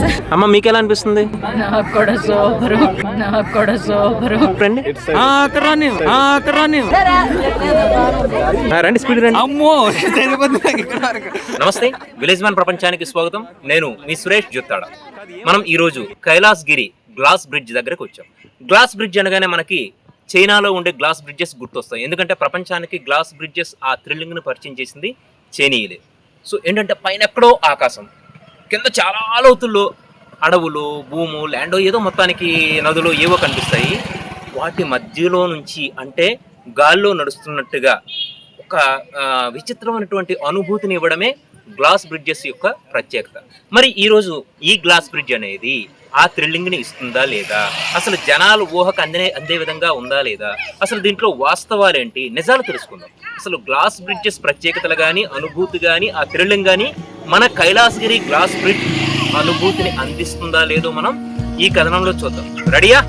Sir అమ్మ మీకు ఎలా అనిపిస్తుంది? నాకు కూడా సూపరు. నాకు కూడా సూపరు. రండి ఆ, అక్కడ రాని ఆ, అక్కడ రాని ఆ, రండి స్పీడ్ రండి. అమ్మో తెలియదు నాకు ఇక్కడ వరకు. నమస్తే విలేజ్ మ్యాన్ ప్రపంచానికి స్వాగతం. నేను మీ సురేష్ జుత్తాడ. మనం ఈ రోజు కైలాస్ గిరి గ్లాస్ బ్రిడ్జ్ దగ్గరకు వచ్చాం. గ్లాస్ బ్రిడ్జ్ అనగానే మనకి చైనాలో ఉండే గ్లాస్ బ్రిడ్జెస్ గుర్తొస్తాయి. ఎందుకంటే ప్రపంచానికి గ్లాస్ బ్రిడ్జెస్ ఆ థ్రిల్లింగ్ను పరిచయం చేసింది చైనీయులే. సో ఏంటంటే పైన ఎక్కడో ఆకాశం. కింద చాలా లోతుల్లో అడవులు భూము ల్యాండ్ ఏదో మొత్తానికి నదులు ఏవో కనిపిస్తాయి. వాటి మధ్యలో నుంచి అంటే గాల్లో నడుస్తున్నట్టుగా ఒక విచిత్రమైనటువంటి అనుభూతిని ఇవ్వడమే గ్లాస్ బ్రిడ్జెస్ యొక్క ప్రత్యేకత. మరి ఈరోజు ఈ గ్లాస్ బ్రిడ్జ్ అనేది ఆ థ్రిల్లింగ్ని ఇస్తుందా లేదా? అసలు జనాలు ఊహకు అందే అందే విధంగా ఉందా లేదా? అసలు దీంట్లో వాస్తవాలేంటి నిజాలు తెలుసుకుందాం. అసలు గ్లాస్ బ్రిడ్జెస్ ప్రత్యేకతలు కానీ అనుభూతి కానీ ఆ థ్రిల్లింగ్ కానీ మన కైలాసగిరి గ్లాస్ బ్రిడ్జ్ అనుభూతిని అందిస్తుందా లేదో మనం ఈ కథనంలో చూద్దాం. రెడీయా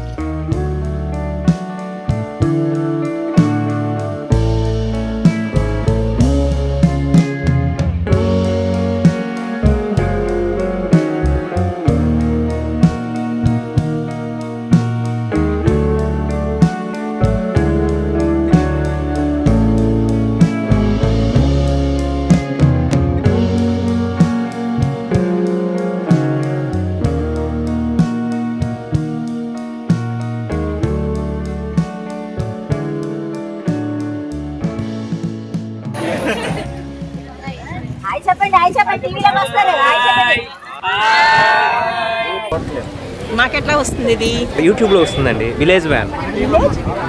మాకెట్లా వస్తుంది ఇది? యూట్యూబ్లో వస్తుందండి. Village van.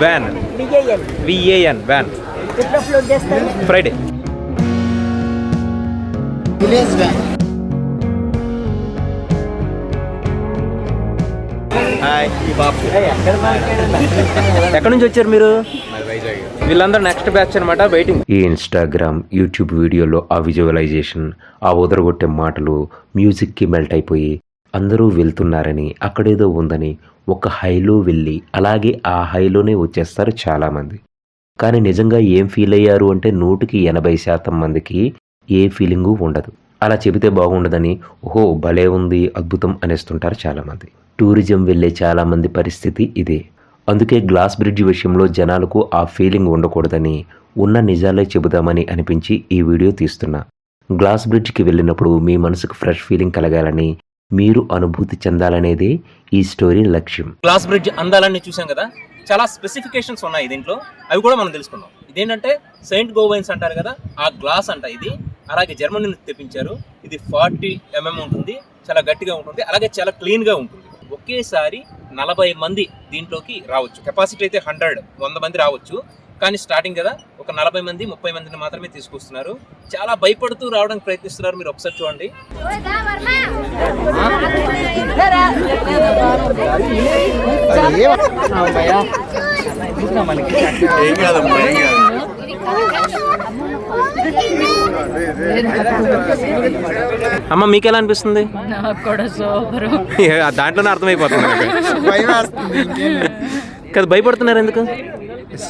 Van. V A N van. Friday. Hi ఎక్కడి నుంచి వచ్చారు మీరు? వీళ్ళందరూ నెక్స్ట్ బ్యాచ్ అనమాట వెయిటింగ్ ఈ ఇన్స్టాగ్రామ్ యూట్యూబ్ వీడియోలో ఆ విజువలైజేషన్ ఆ ఉదరగొట్టే మాటలు మ్యూజిక్కి మెల్ట్ అయిపోయి అందరూ వెళ్తున్నారని అక్కడేదో ఉందని ఒక హైలో వెళ్ళి అలాగే ఆ హైలోనే వచ్చేస్తారు చాలామంది. కానీ నిజంగా ఏం ఫీల్ అయ్యారు అంటే నూటికి ఎనభై శాతం మందికి ఏ ఫీలింగు ఉండదు. అలా చెబితే బాగుండదని ఓహో భలే ఉంది అద్భుతం అనేస్తుంటారు చాలామంది. టూరిజం వెళ్ళే చాలామంది పరిస్థితి ఇదే. అందుకే గ్లాస్ బ్రిడ్జ్ విషయంలో జనాలకు ఆ ఫీలింగ్ ఉండకూడదని ఉన్న నిజాలే చెబుదామని అనిపించి ఈ వీడియో తీస్తున్నా. గ్లాస్ బ్రిడ్జ్కి వెళ్ళినప్పుడు మీ మనసుకు ఫ్రెష్ ఫీలింగ్ కలగాలని మీరు అనుభూతి చెందాలనేదే ఈ స్టోరీ లక్ష్యం. గ్లాస్ బ్రిడ్జ్ అందాలన్నీ చూసాం కదా? చాలా స్పెసిఫికేషన్స్ ఉన్నాయి దీంట్లో. అవి కూడా మనం తెలుసుకుందాం. ఇదేంటంటే సెయింట్ గోవైన్స్ అంటారు కదా? ఆ గ్లాస్ అంట ఇది. అలాగే జర్మనీ నుంచి తెప్పించారు. ఇది ఫార్టీ ఎంఎం ఉంటుంది. చాలా గట్టిగా ఉంటుంది. అలాగే చాలా క్లీన్గా ఉంటుంది. ఒకేసారి నలభై మంది దీంట్లోకి రావచ్చు. కెపాసిటీ అయితే హండ్రెడ్ వంద మంది రావచ్చు. కానీ స్టార్టింగ్ కదా ఒక నలభై మంది ముప్పై మందిని మాత్రమే తీసుకొస్తున్నారు. చాలా భయపడుతూ రావడానికి ప్రయత్నిస్తున్నారు మీరు ఒకసారి చూడండి. అమ్మ మీకు ఎలా అనిపిస్తుంది? దాంట్లోనే అర్థమైపోతుంది. కదా భయపడుతున్నారు ఎందుకు?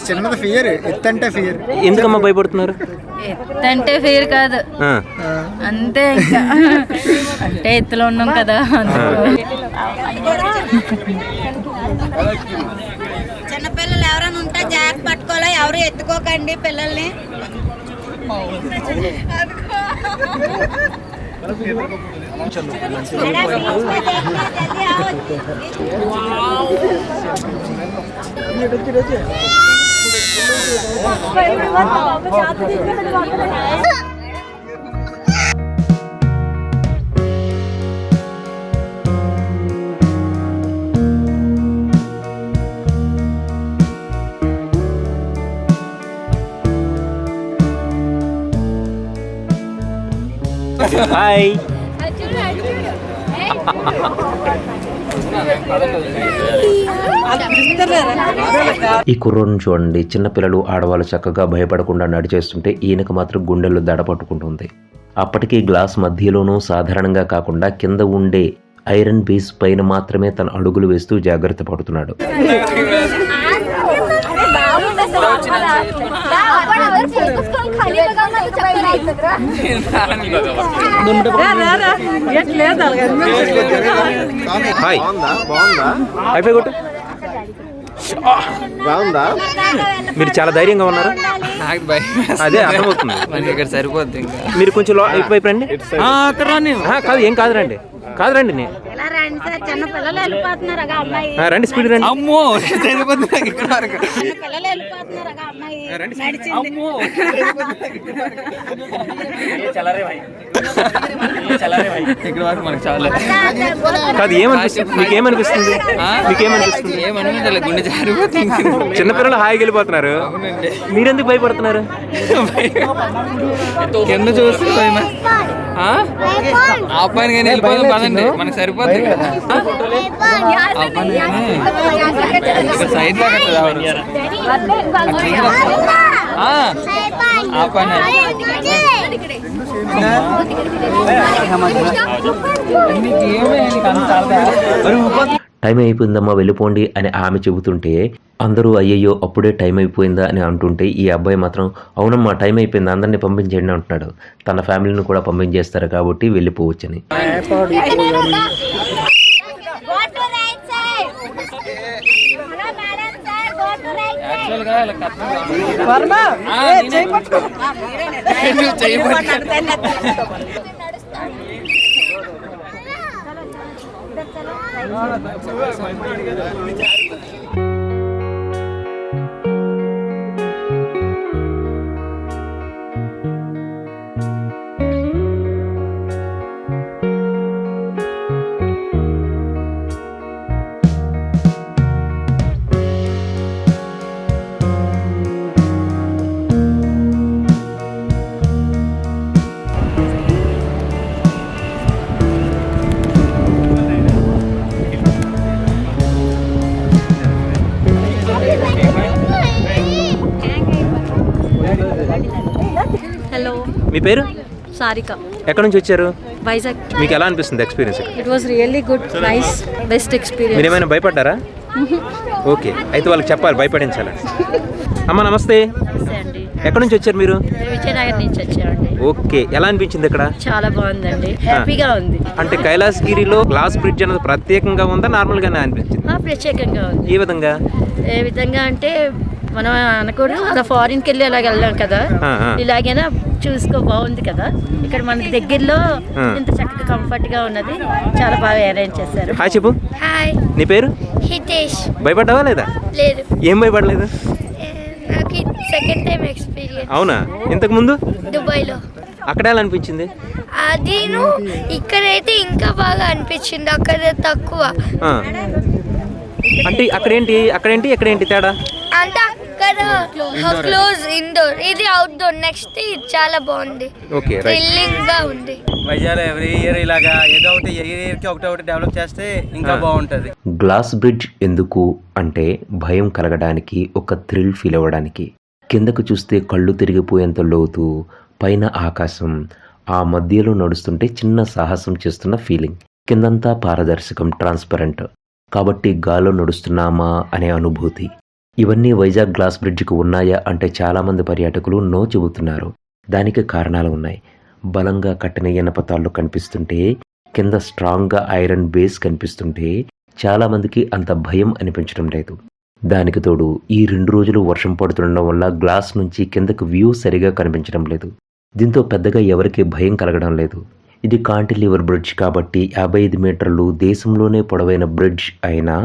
చిన్నది ఫియర్ ఎత్తంటే ఫియర్ ఎందుకమ్మా భయపడుతున్నారు? అంటే ఫేర్ కాదు. అంతే ఇంకా. అంటే ఎత్తులో ఉన్నాం కదా. అందుకు చిన్న పిల్లలు ఎవరైనా ఉంటే జాగ్రత్త పట్టుకోలే ఎవరు ఎత్తుకోకండి పిల్లల్ని. హాయ్ ఈ కుర్రోని చూడండి. చిన్నపిల్లలు ఆడవాళ్ళు చక్కగా భయపడకుండా నడిచేస్తుంటే ఈయనకు మాత్రం గుండెల్లో దడ పట్టుకుంటుంది. అప్పటికీ గ్లాస్ మధ్యలోనూ సాధారణంగా కాకుండా కింద ఉండే ఐరన్ పీస్ పైన మాత్రమే తన అడుగులు వేస్తూ జాగ్రత్త పడుతున్నాడు. హాయ్. హైఫై కొట్టు బాగుందా? మీరు చాలా ధైర్యంగా ఉన్నారు. అదే అర్థమవుతుంది. ఇక్కడ సరిపోద్ది ఇంకా. మీరు కొంచెం లో ఇటువైపు రండి. కాదు ఏం కాదు రండి కాదు రండి నే- ఎలా రండి సార్? చిన్న పిల్లలు వెళ్ళిపోతున్నారు అమ్మాయి. ఆ, రండి స్పీడ్ రండి. అమ్మో ఇక్కడ వరకు? చిన్న పిల్లలు వెళ్ళిపోతున్నారు అమ్మాయి. నడిచింది. అమ్మో. ఇక్కడ వరకు మనకు చాలా. కాదు ఏమనిపిస్తుంది? మీకేమనిపిస్తుంది? మీకేమనిపిస్తుంది? ఏమనుకుంటా గుండె జారిపోతుంది. చిన్నపిల్లలు హాయిగా వెళ్ళిపోతున్నారు. మీరెందుకు భయపడుతున్నారు? కింద చూస్తే పని కానీ వెళ్ళిపోదాం పదండి. మనకు సరిపోద్ది. ఇక్కడ సైడ్ నీకు ఏమే నీకు అంత? మరి ఊప- టైం అయిపోయిందమ్మా వెళ్ళిపోండి అని ఆమె చెబుతుంటే అందరూ అయ్యయ్యో అప్పుడే టైం అయిపోయిందా అని అంటుంటే ఈ అబ్బాయి మాత్రం అవునమ్మా టైం అయిపోయింది అందరినీ పంపించండి అంటున్నాడు. తన ఫ్యామిలీని కూడా పంపించేస్తారు కాబట్టి వెళ్ళిపోవచ్చని. Go I'm not going. మీ పేరు? సారిక. ఎక్కడి నుంచి వచ్చారు? వైజాగ్. మీకు ఎలా అనిపిస్తుంది experience it was really good nice best experience మీరేమైనా భయపడ్డారా? ఓకే అయితే వాళ్ళకి చెప్పాలి భయపడించాలని. అమ్మ నమస్తే. ఎక్కడి నుంచి వచ్చారు మీరు? విజయనగర్ నుంచి వచ్చామండి ఓకే ఎలా అనిపించింది ఇక్కడ? చాలా బాగుందండి. హ్యాపీగా ఉంది. అంటే కైలాసగిరిలో గ్లాస్ బ్రిడ్జ్ అనేది ప్రత్యేకంగా ఉందా? నార్మల్గానే అనిపించింది. ఆ, ప్రత్యేకంగా ఉంది. ఏ విధంగా? ఏ విధంగా అంటే మనం అనకూడదు. అలా ఫారిన్కి వెళ్ళి అలాగ వెళ్ళాం కదా. ఇలాగైనా చూసుకో బాగుంది కదా. ఇక్కడ మన దగ్గరలో. ఇంత చక్కగా కంఫర్ట్గా ఉన్నది. చాలా బాగా అరేంజ్ చేశారు. హాయ్ చెప్పు హాయ్ నీ పేరు? హితేష్. భయపడ్డావా లేదా? లేదు. ఏం భయపడలేదు? నాకు సెకండ్ టైం ఎక్స్పీరియన్స్ అవునా? ఇంతకు ముందు దుబాయ్లో. అక్కడ ఎలా అనిపించింది? అదిను ఇక్కడైతే ఇంకా బాగా అనిపించింది. అక్కడ తక్కువ. అంటే అక్కడేంటి? అక్కడేంటి? ఇక్కడేంటి తేడా? అంటే క్లోజ్ ఇండోర్ ఇది అవుట్డోర్ నెక్స్ట్ ఇది చాలా బాగుంది. ఓకే రైట్ థ్రిల్లింగ్గా ఉంది. వైజాగ్ ఎవ్రీ ఇయర్ ఇలాగా ఏదో ఒకటి ఇయర్కి ఒకటి ఒకటి డెవలప్ చేస్తే ఇంకా బాగుంటది. గ్లాస్ బ్రిడ్జ్ ఎందుకు అంటే భయం కలగడానికి ఒక థ్రిల్ ఫీల్ అవ్వడానికి. కిందకు చూస్తే కళ్ళు తిరిగిపోయేంత లోతు పైన ఆకాశం ఆ మధ్యలో నడుస్తుంటే చిన్న సాహసం చేస్తున్న ఫీలింగ్ కిందంతా పారదర్శకం ట్రాన్స్పరెంట్ కాబట్టి గాల్లో నడుస్తున్నామా అనే అనుభూతి. ఇవన్నీ వైజాగ్ గ్లాస్ బ్రిడ్జ్కు ఉన్నాయా అంటే చాలామంది పర్యాటకులు నో చెబుతున్నారు. దానికి కారణాలు ఉన్నాయి. బలంగా కట్టిన ఎనపతాళ్ళు కనిపిస్తుంటే కింద స్ట్రాంగ్గా ఐరన్ బేస్ కనిపిస్తుంటే చాలామందికి అంత భయం అనిపించడం లేదు. దానికి తోడు ఈ రెండు రోజులు వర్షం పడుతుండడం వల్ల గ్లాస్ నుంచి కిందకు వ్యూ సరిగా కనిపించడం లేదు. దీంతో పెద్దగా ఎవరికీ భయం కలగడం లేదు. ఇది కాంటిలివర్ బ్రిడ్జ్ కాబట్టి యాభై ఐదు మీటర్లు దేశంలోనే పొడవైన బ్రిడ్జ్ అయినా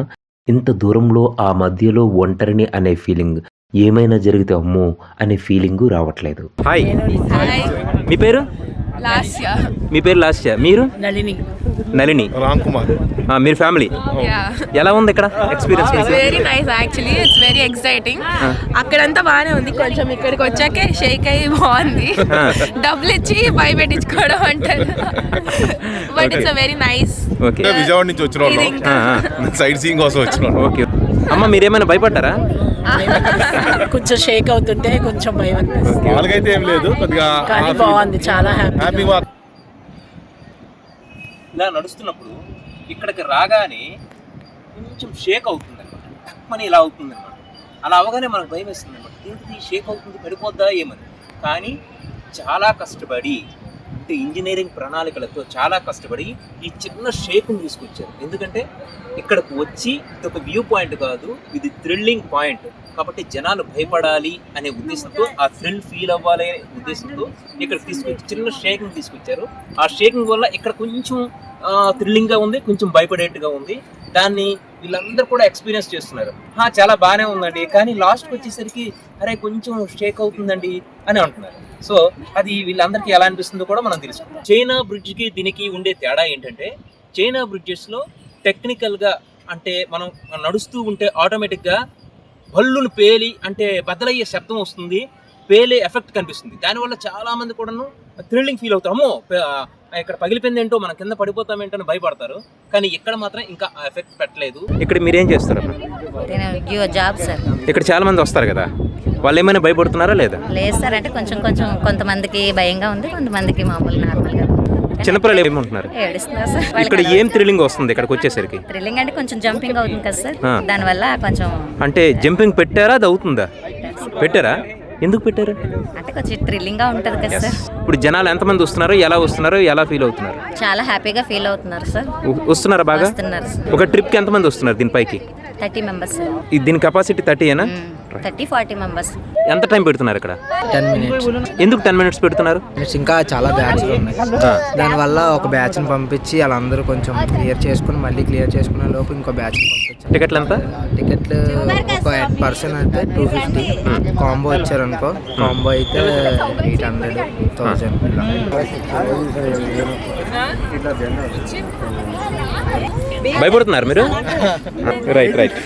ఇంత దూరంలో ఆ మధ్యలో ఒంటరిని అనే ఫీలింగ్ ఏమైనా జరిగితే అమ్మో అనే ఫీలింగ్ రావట్లేదు. హాయ్. మీ పేరు? లాస్యా. మీ పేరు లాస్ట్ మీరు? నళిని. నలిని రామ్ కుమార్. మీరు ఫ్యామిలీ? ఎలా ఉంది ఇక్కడ experience very nice actually it's very exciting అక్కడంతా బాగానే ఉంది. కొంచెం ఇక్కడికి వచ్చాకే షేక్ అయ్యి బాగుంది. డబ్బులు ఇచ్చి భయపెట్టించుకోవడం అంటారు. But it's very nice okay Vijayawada నుంచి వచ్చిన వాళ్ళం. సైడ్ సీయింగ్ కోసం వచ్చిన ఓకే అమ్మ మీరేమైనా భయపడ్డారా? కొంచెం షేక్ అవుతుంటే కొంచెం భయం అనిపిస్తుంది. వాళ్ళకైతే ఏం లేదు. కొద్దిగా కానీ బాగుంది. చాలా హ్యాపీ హ్యాపీగా ఇలా నడుస్తున్నప్పుడు ఇక్కడికి రాగానే కొంచెం షేక్ అవుతుంది అనమాట మని ఇలా అవుతుంది అనమాట అలా అవగానే మనకు భయం వేస్తుంది అనమాట ఏంటిది షేక్ అవుతుంది? పడిపోద్దా? ఏమని? కానీ చాలా కష్టపడి అంటే ఇంజనీరింగ్ ప్రణాళికలతో చాలా కష్టపడి ఈ చిన్న షేక్ని తీసుకొచ్చారు. ఎందుకంటే ఇక్కడకు వచ్చి ఇది ఒక వ్యూ పాయింట్ కాదు ఇది థ్రిల్లింగ్ పాయింట్ కాబట్టి జనాలు భయపడాలి అనే ఉద్దేశంతో ఆ థ్రిల్ ఫీల్ అవ్వాలి అనే ఉద్దేశంతో ఇక్కడ తీసుకొచ్చి చిన్న షేకింగ్ తీసుకొచ్చారు. ఆ షేకింగ్ వల్ల ఇక్కడ కొంచెం థ్రిల్లింగ్గా ఉంది కొంచెం భయపడేట్టుగా ఉంది. దాన్ని వీళ్ళందరూ కూడా ఎక్స్పీరియన్స్ చేస్తున్నారు. "హా, చాలా బాగానే ఉందండి కానీ లాస్ట్కి వచ్చేసరికి అరే కొంచెం షేక్ అవుతుందండి అని అంటున్నారు. సో అది వీళ్ళందరికీ ఎలా అనిపిస్తుందో కూడా మనం తెలుసుకుందాం. చైనా బ్రిడ్జ్కి దీనికి ఉండే తేడా ఏంటంటే చైనా బ్రిడ్జెస్లో టెక్నికల్గా అంటే మనం నడుస్తూ ఉంటే ఆటోమేటిక్గా భల్లును పేలి అంటే బద్దలయ్యే శబ్దం వస్తుంది పేలే ఎఫెక్ట్ కనిపిస్తుంది. దానివల్ల చాలా మంది కూడాను థ్రిల్లింగ్ ఫీల్ అవుతాము ఇక్కడ పగిలిపోయింది ఏంటో మనం కింద పడిపోతాం ఏంటో అని భయపడతారు. కానీ ఇక్కడ మాత్రం ఇంకా ఆ ఎఫెక్ట్ పెట్టలేదు. ఇక్కడ మీరేం చేస్తారు? నేను జాబ్ సార్. ఇక్కడ చాలా మంది వస్తారు కదా. వాళ్ళు ఏమైనా భయపడుతున్నారా లేదా? లేదు సార్. అంటే కొంచెం కొంచెం కొంతమందికి భయంగా ఉంది కొంతమందికి మామూలు నార్మల్గా చిన్నపిల్లలు ఏమంటున్నారు ఏడుస్తున్నారు సార్. ఇక్కడ ఏం థ్రిల్లింగ్ వస్తుంది ఇక్కడికి వచ్చేసరికి? థ్రిల్లింగ్ అంటే కొంచెం జంపింగ్ అవుతుంది కదా సార్. దానివల్ల కొంచెం అంటే జంపింగ్ పెట్టారా అది అవుతుందా? పెట్టారా? ఎందుకు పెట్టారు? అంటే కొంచెం థ్రిల్లింగ్గా ఉంటుంది కదా సార్. ఇప్పుడు జనాలు ఎంతమంది వస్తున్నారు ఎలా వస్తున్నారు ఎలా ఫీల్ అవుతున్నారు? చాలా హ్యాపీగా ఫీల్ అవుతున్నారు సార్. వ- వస్తున్నారా బాగా? వస్తున్నారు సార్. ఒక ట్రిప్కి ఎంతమంది వస్తున్నారు దీనిపైకి? థర్టీ మెంబర్స్ దీని కెపాసిటీ థర్టీయేనా థర్టీ ఫార్టీ మెంబర్స్. ఎంత టైం పెడుతున్నారు ఇక్కడ? Ten minutes. ఎందుకు టెన్ మినిట్స్ పెడుతున్నారు? ఇంకా చాలా బ్యాచ్లు ఉన్నాయి. దానివల్ల ఒక బ్యాచ్ని పంపించి వాళ్ళందరూ కొంచెం క్లియర్ చేసుకుని మళ్ళీ క్లియర్ చేసుకునే లోపు ఇంకో పంపించాం టికెట్లు ఎంత? టికెట్లు ఒక పర్సన్ అయితే టూ ఫిఫ్టీ. కాంబో ఇచ్చారనుకో కాంబో అయితే ఎయిట్ హండ్రెడ్ థౌజండ్. భయపడుతున్నారు మీరు? రైట్ రైట్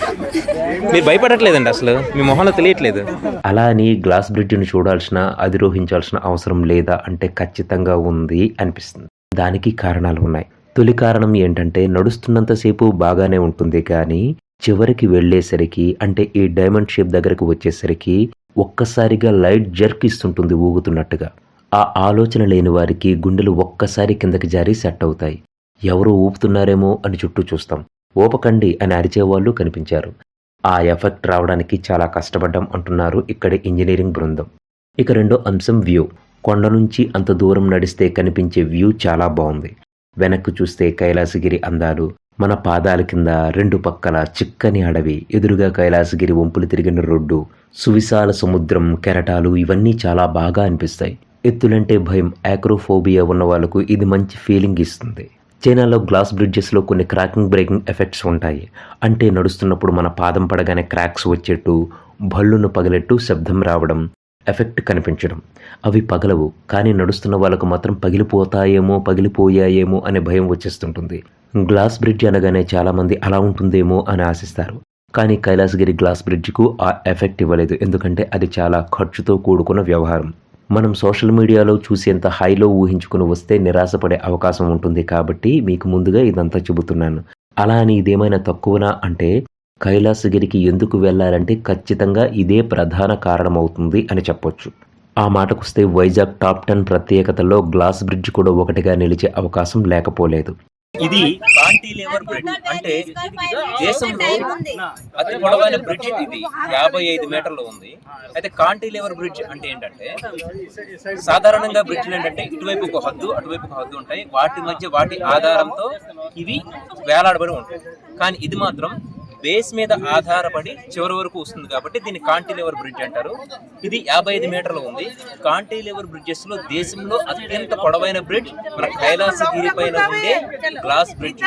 మీరు భయపడట్లేదండి అసలు? మీ మొహంలో తెలియట్లేదు. అలా అని గ్లాస్ బ్రిడ్జ్ని చూడాల్సిన అధిరోహించాల్సిన అవసరం లేదా అంటే ఖచ్చితంగా ఉంది అనిపిస్తుంది. దానికి కారణాలు ఉన్నాయి. తొలి కారణం ఏంటంటే నడుస్తున్నంతసేపు బాగానే ఉంటుంది కానీ చివరికి వెళ్ళేసరికి అంటే ఈ డైమండ్ షేప్ దగ్గరకు వచ్చేసరికి ఒక్కసారిగా లైట్ జర్క్ ఇస్తుంటుంది ఊగుతున్నట్టుగా. ఆ ఆలోచన లేని వారికి గుండెలు ఒక్కసారి కిందకి జారి సెట్ అవుతాయి. ఎవరో ఊపుతున్నారేమో అని చుట్టూ చూస్తాం. ఊపకండి అని అరిచేవాళ్ళు కనిపించారు. ఆ ఎఫెక్ట్ రావడానికి చాలా కష్టపడ్డం అంటున్నారు ఇక్కడ ఇంజనీరింగ్ బృందం. ఇక రెండో అంశం వ్యూ. కొండ నుంచి అంత దూరం నడిస్తే కనిపించే వ్యూ చాలా బాగుంది. వెనక్కు చూస్తే కైలాసగిరి అందాలు మన పాదాల కింద రెండు పక్కల చిక్కని అడవి ఎదురుగా కైలాసగిరి వంపులు తిరిగిన రోడ్డు సువిశాల సముద్రం కెరటాలు ఇవన్నీ చాలా బాగా అనిపిస్తాయి. ఎత్తులంటే భయం యాక్రోఫోబియా ఉన్న వాళ్ళకు ఇది మంచి ఫీలింగ్ ఇస్తుంది. చైనాలో గ్లాస్ బ్రిడ్జెస్లో కొన్ని క్రాకింగ్ బ్రేకింగ్ ఎఫెక్ట్స్ ఉంటాయి. అంటే నడుస్తున్నప్పుడు మన పాదం పడగానే క్రాక్స్ వచ్చేట్టు భళ్ళును పగిలేట్టు శబ్దం రావడం ఎఫెక్ట్ కనిపించడం. అవి పగలవు కానీ నడుస్తున్న వాళ్ళకు మాత్రం పగిలిపోతాయేమో పగిలిపోయాయేమో అనే భయం వచ్చేస్తుంటుంది. గ్లాస్ బ్రిడ్జ్ అనగానే చాలామంది అలా ఉంటుందేమో అని ఆశిస్తారు. కానీ కైలాసగిరి గ్లాస్ బ్రిడ్జ్కు ఆ ఎఫెక్ట్ ఇవ్వలేదు ఎందుకంటే అది చాలా ఖర్చుతో కూడుకున్న వ్యవహారం. మనం సోషల్ మీడియాలో చూసేంత హైలో ఊహించుకుని వస్తే నిరాశపడే అవకాశం ఉంటుంది కాబట్టి మీకు ముందుగా ఇదంతా చెబుతున్నాను. అలా అని ఇదేమైనా తక్కువనా? అంటే కైలాసగిరికి ఎందుకు వెళ్ళాలంటే ఖచ్చితంగా ఇదే ప్రధాన కారణమవుతుంది అని చెప్పొచ్చు. ఆ మాటకొస్తే వైజాగ్ టాప్ టెన్ ప్రత్యేకతల్లో గ్లాస్ బ్రిడ్జ్ కూడా ఒకటిగా నిలిచే అవకాశం లేకపోలేదు. ఇది కాంటిలివర్ బ్రిడ్జ్ అంటే దేశంలో అతి పొడవైన బ్రిడ్జ్ ఇది యాభై ఐదు మీటర్లు ఉంది. అయితే కాంటిలివర్ బ్రిడ్జ్ అంటే ఏంటంటే సాధారణంగా బ్రిడ్జ్లు ఏంటంటే ఇటువైపు ఒక హద్దు అటువైపు ఒక హద్దు ఉంటాయి. వాటి మధ్య వాటి ఆధారంతో ఇవి వేలాడబడి ఉంటాయి. కానీ ఇది మాత్రం బేస్ మీద ఆధారపడి చివరి వరకు వస్తుంది కాబట్టి దీన్ని కాంటిలివర్ బ్రిడ్జ్ అంటారు. ఇది యాభై ఐదు మీటర్లు ఉంది. కాంటిలివర్ బ్రిడ్జెస్లో దేశంలో అత్యంత పొడవైన బ్రిడ్జ్ మన కైలాసగిరి పైన ఉండే గ్లాస్ బ్రిడ్జ్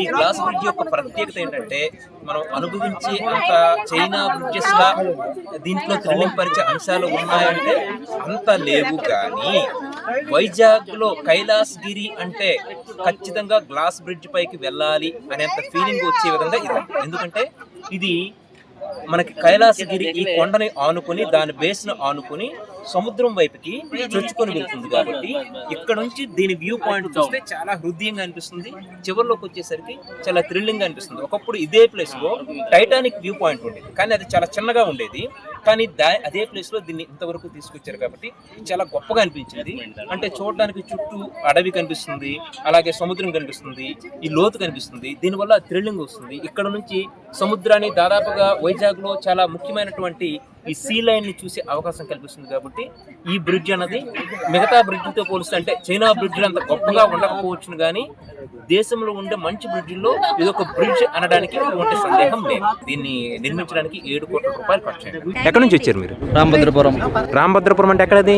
ఈ గ్లాస్ బ్రిడ్జ్ యొక్క ప్రత్యేకత ఏంటంటే మనం అనుభవించే అంత చైనా బ్రిడ్జెస్ లా దీంట్లో థ్రిల్లింగ్ పరిచే అంశాలు ఉన్నాయంటే అంత లేవు కానీ వైజాగ్లో కైలాస్ గిరి అంటే ఖచ్చితంగా గ్లాస్ బ్రిడ్జ్ పైకి వెళ్ళాలి అనేంత ఫీలింగ్ వచ్చే విధంగా ఇది. ఎందుకంటే ఇది మనకి కైలాసగిరి ఈ కొండని ఆనుకొని దాని బేస్ను ఆనుకొని సముద్రం వైపుకి చొచ్చుకొని వెళ్తుంది కాబట్టి ఇక్కడ నుంచి దీని వ్యూ పాయింట్ చూస్తే చాలా హృదయంగా అనిపిస్తుంది. చివరిలోకి వచ్చేసరికి చాలా థ్రిల్లింగ్ అనిపిస్తుంది. ఒకప్పుడు ఇదే ప్లేస్లో టైటానిక్ వ్యూ పాయింట్ ఉండేది. కానీ అది చాలా చిన్నగా ఉండేది. కానీ దా అదే ప్లేస్లో దీన్ని ఇంతవరకు తీసుకొచ్చారు కాబట్టి చాలా గొప్పగా అనిపించింది. అంటే చూడడానికి చుట్టూ అడవి కనిపిస్తుంది అలాగే సముద్రం కనిపిస్తుంది ఈ లోతు కనిపిస్తుంది. దీనివల్ల థ్రిల్లింగ్ వస్తుంది. ఇక్కడ నుంచి సముద్రాన్ని దాదాపుగా వైజాగ్లో చాలా ముఖ్యమైనటువంటి ఈ సీ లైన్ని చూసే అవకాశం కల్పిస్తుంది కాబట్టి ఈ బ్రిడ్జ్ అన్నది మిగతా బ్రిడ్జ్తో పోలిస్తే అంటే చైనా బ్రిడ్జ్ అంత గొప్పగా ఉండకపోవచ్చును కానీ దేశంలో ఉండే మంచి బ్రిడ్జిల్లో ఇది ఒక బ్రిడ్జ్ అనడానికి ఎటువంటి సందేహం లేదు. దీన్ని నిర్మించడానికి ఏడు కోట్ల రూపాయలు ఖర్చు ఎక్కడి నుంచి వచ్చారు మీరు? రామభద్రపురం. రామభద్రపురం అంటే ఎక్కడది?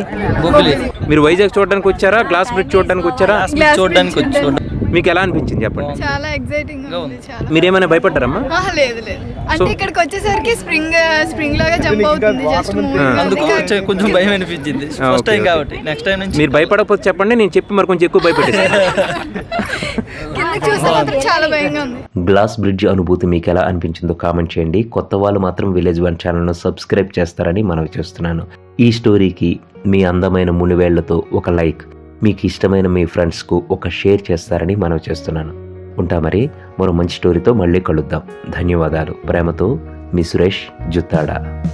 మీరు వైజాగ్ చూడడానికి వచ్చారా? గ్లాస్ బ్రిడ్జ్ చూడడానికి వచ్చారా? చూడడానికి వచ్చి చూడ మీకు ఎలా అనిపించింది చెప్పండి? చాలా ఎక్సైటింగ్ ఉంది చాలా. మీరేమైనా భయపడ్డారమ్మా? లేదు లేదు. అంటే ఇక్కడికి వచ్చేసరికి స్ప్రింగ్ స్ప్రింగ్ లాగా జంప్ అవుతుంది జస్ట్ అందుకు కొంచెం కొంచెం భయం అనిపించింది. ఫస్ట్ టైం కాబట్టి నెక్స్ట్ టైం నుంచి మీరు భయపడకపోతే చెప్పండి నేను చెప్పి మరి కొంచెం ఎక్కువ భయపెట్టేస్తాను కింద చూస్తే మాత్రం చాలా భయంగా ఉంది. గ్లాస్ బ్రిడ్జ్ అనుభూతి మీకు ఎలా అనిపించిందో కామెంట్ చేయండి. కొత్త వాళ్ళు మాత్రం విలేజ్ వన్ ఛానల్ను సబ్స్క్రైబ్ చేస్తారని మనవి చేస్తున్నాను. ఈ స్టోరీకి మీ అందమైన మునివేళ్ళతో ఒక లైక్. మీకు ఇష్టమైన మీ ఫ్రెండ్స్కు ఒక షేర్ చేస్తారని మనం చేస్తున్నాను. ఉంటా మరి మరో మంచి స్టోరీతో మళ్ళీ కలుద్దాం. ధన్యవాదాలు. ప్రేమతో మీ సురేష్ జుత్తాడా.